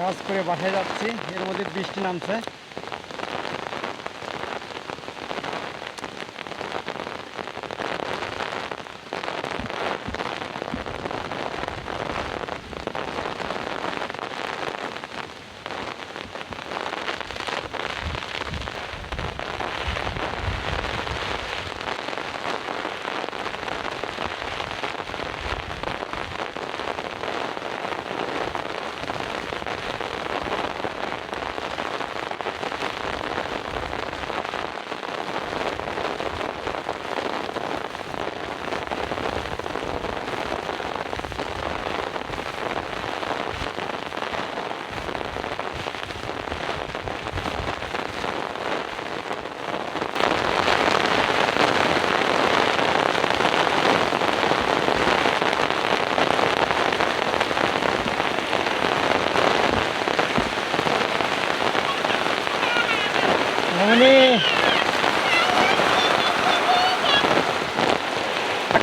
কাজ করে বাসায় যাচ্ছি। এর মধ্যে বৃষ্টি নামছে।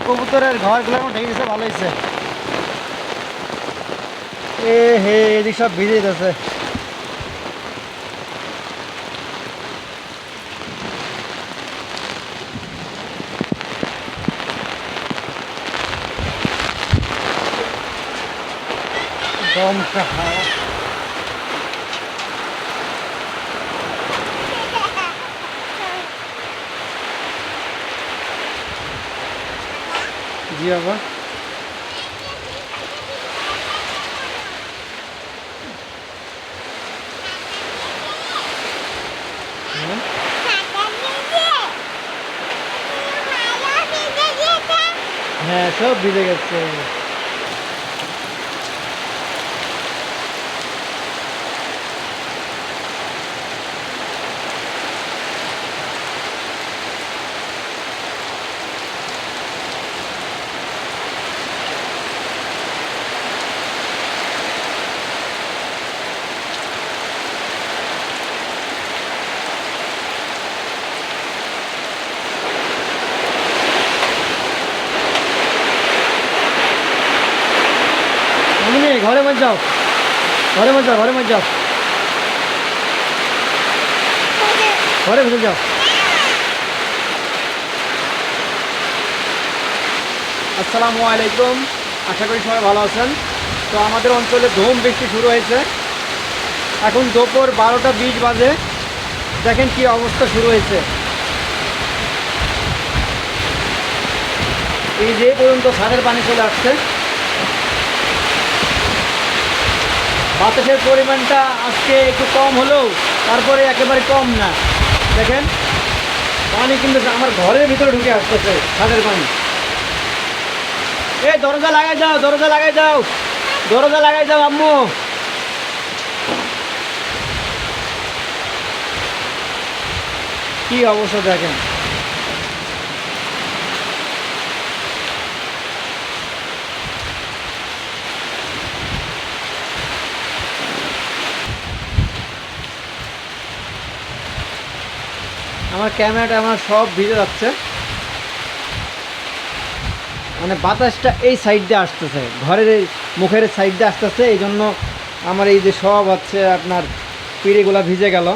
কবুতরের ঘরগুলো এখন ঢেকে ভালো হয়েছে এ হে এদিক সব ভিজে যাচ্ছে দমকা হাওয়া। জি বাবা হ্যাঁ? হ্যাঁ সব ভিজে গেছে ঘরে মধ্যে যাও। ঘরে মধ্যে যাও, ঘরে মধ্যে যাও। ঘরে ভিতরে যাও। আসসালামু আলাইকুম। আশা করি সবাই ভালো আছেন। তো আমাদের অঞ্চলে ধুম বৃষ্টি শুরু হয়েছে। এখন দুপুর বারোটা বিশ বাজে। দেখেন কি অবস্থা শুরু হয়েছে। এই যে পর্যন্ত ছাদের পানি চলে আসছে। বাতাসের পরিমাণটা আজকে একটু কম হলেও তারপরে একেবারে কম না। দেখেন, পানি কিন্তু আমার ঘরের ভিতরে ঢুকে আসতেছে, ছাদের পানি। এই, দরজা লাগাই যাও দরজা লাগাই যাও দরজা লাগাই যাও আম্মু। কি অবস্থা দেখেন? আমার ক্যামেরাটা আমার সব ভিজে যাচ্ছে। মানে বাতাসটা এই সাইড দিয়ে আসতেছে, ঘরের এই মুখের সাইড দিয়ে আসতেছে এই জন্য আমার এই যে সব হচ্ছে আপনার পিড়েগুলো ভিজে গেল।